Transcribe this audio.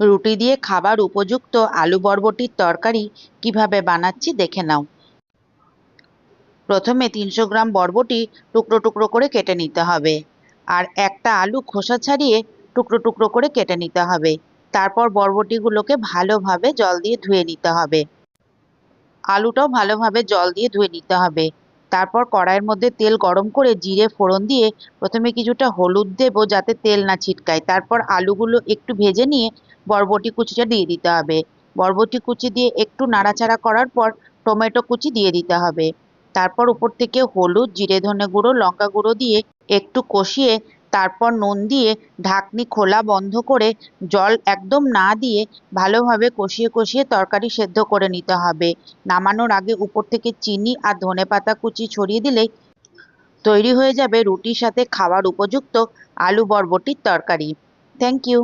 রুটি দিয়ে খাবার উপযুক্ত আলু বরবটির তরকারি কীভাবে বানাচ্ছি দেখে নাও। প্রথমে তিনশো গ্রাম বরবটি টুকরো টুকরো করে কেটে নিতে হবে আর একটা আলু খোসা ছাড়িয়ে টুকরো টুকরো করে কেটে নিতে হবে। তারপর বরবটিগুলোকে ভালোভাবে জল দিয়ে ধুয়ে নিতে হবে। আলুটাও ভালোভাবে জল দিয়ে ধুয়ে নিতে হবে। তারপর কড়াইয়ের মধ্যে তেল গরম করে জিরে, ফোড়ন দিয়ে প্রথমে কিছুটা হলুদ দেবো যাতে তেল না ছিটকায়। তারপর আলুগুলো একটু ভেজে নিয়ে বরবটি কুচিটা দিয়ে দিতে হবে। বরবটি কুচি দিয়ে একটু নাড়াচাড়া করার পর টমেটো কুচি দিয়ে দিতে হবে। তারপর উপর থেকে হলুদ, জিরে, ধনে গুঁড়ো, লঙ্কা গুঁড়ো দিয়ে একটু কষিয়ে তারপর নুন দিয়ে ঢাকনি খোলা বন্ধ করে জল একদম না দিয়ে ভালোভাবে কষিয়ে কষিয়ে তরকারি সেদ্ধ করে নিতে হবে। নামানোর আগে উপর থেকে চিনি আর ধনে পাতা কুচি ছড়িয়ে দিলেই তৈরি হয়ে যাবে রুটির সাথে খাওয়ার উপযুক্ত আলু বরবটির তরকারি। Thank you